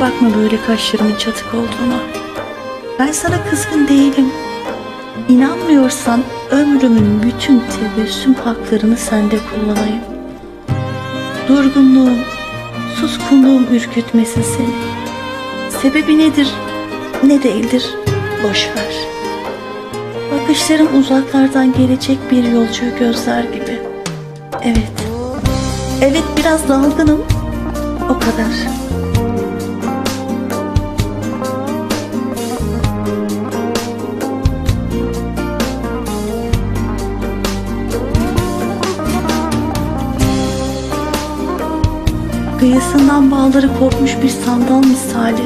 Bakma böyle kaşlarımın çatık olduğuna. Ben sana kızgın değilim. İnanmıyorsan ömrümün bütün tebessüm haklarını sende kullanayım. Durgunluğum, suskunluğum ürkütmesin seni. Sebebi nedir, ne değildir, boş ver. Bakışların uzaklardan gelecek bir yolcuyu gözler gibi. Evet, evet biraz dalgınım, o kadar. Kıyısından bağları kopmuş bir sandal misali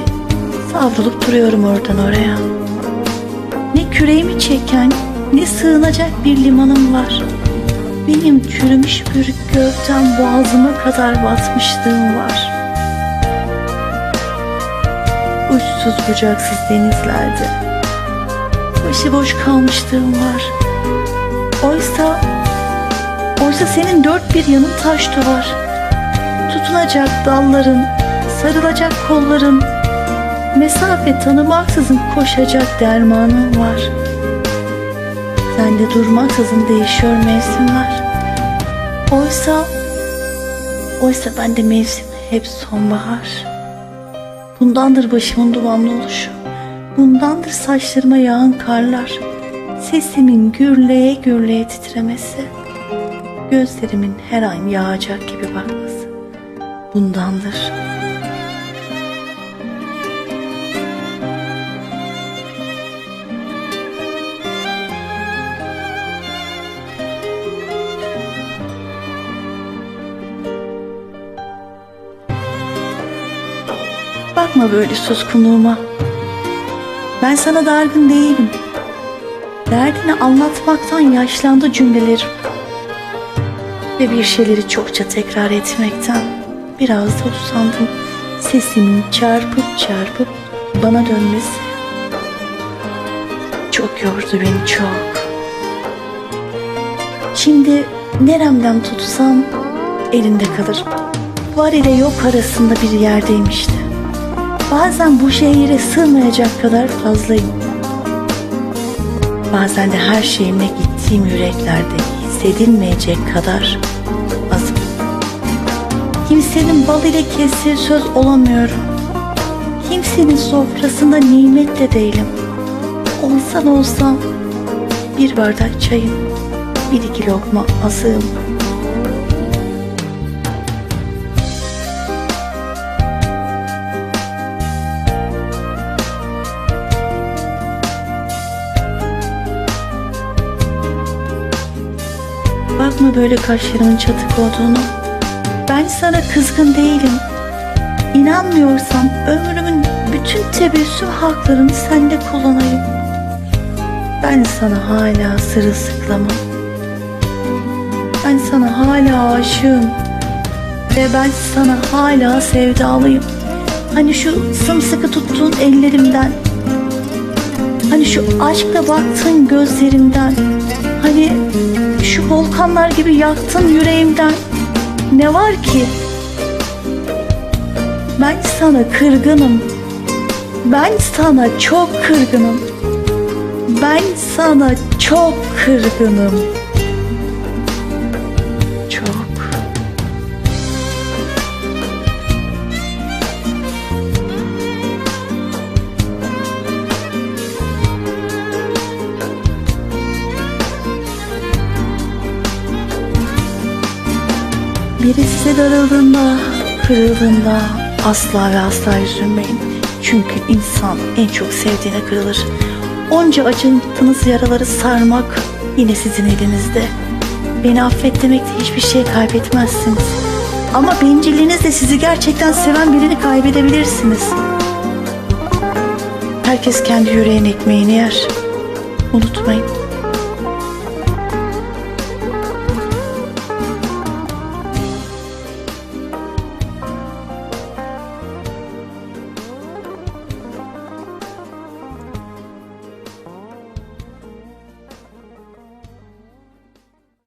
savrulup duruyorum oradan oraya. Ne küreğimi çeken ne sığınacak bir limanım var. Benim çürümüş bürük gövdem boğazıma kadar batmışlığım var. Uçsuz bucaksız denizlerde başıboş kalmışlığım var. Oysa, oysa senin dört bir yanın taş duvar. Tutunacak dalların, sarılacak kolların, mesafe tanımaksızın koşacak dermanın var. Sende durmaksızın değişiyor mevsimler. Oysa, oysa bende mevsim hep sonbahar. Bundandır başımın dumanlı oluşu, bundandır saçlarıma yağan karlar, sesimin gürleye gürleye titremesi, gözlerimin her an yağacak gibi bakması bundandır. Bakma böyle suskunluğuma. Ben sana dargın değilim. Derdini anlatmaktan yaşlandı cümlelerim. Ve bir şeyleri çokça tekrar etmekten biraz da usandım. Sesimin çarpıp çarpıp bana dönmesi çok yordu beni çok. Şimdi neremden tutsam elinde kalır. Var ile yok arasında bir yerdeyim işte. Bazen bu şehire sığmayacak kadar fazlayım. Bazen de her şeyimle gittiğim yüreklerde hissedilmeyecek kadar. Kimsenin bal ile kestiği söz olamıyorum. Kimsenin sofrasında nimet de değilim. Olsan olsam bir bardak çayım, bir iki lokma azığım. Bakma böyle kaşlarımın çatık olduğunu. Ben sana kızgın değilim. İnanmıyorsan ömrümün bütün tebessüm haklarını sende kullanayım. Ben sana hala sırılsıklamam. Ben sana hala aşığım. Ve ben sana hala sevdalıyım. Hani şu sımsıkı tuttuğun ellerimden. Hani şu aşkla baktığın gözlerimden. Hani şu volkanlar gibi yaktın yüreğimden. Ne var ki? Ben sana kırgınım. Ben sana çok kırgınım. Ben sana çok kırgınım. Biri size darıldığında, kırıldığında asla ve asla üzülmeyin. Çünkü insan en çok sevdiğine kırılır. Onca acıttığınız yaraları sarmak yine sizin elinizde. Beni affet demekle hiçbir şey kaybetmezsiniz. Ama bencilliğinizle sizi gerçekten seven birini kaybedebilirsiniz. Herkes kendi yüreğin ekmeğini yer. Unutmayın.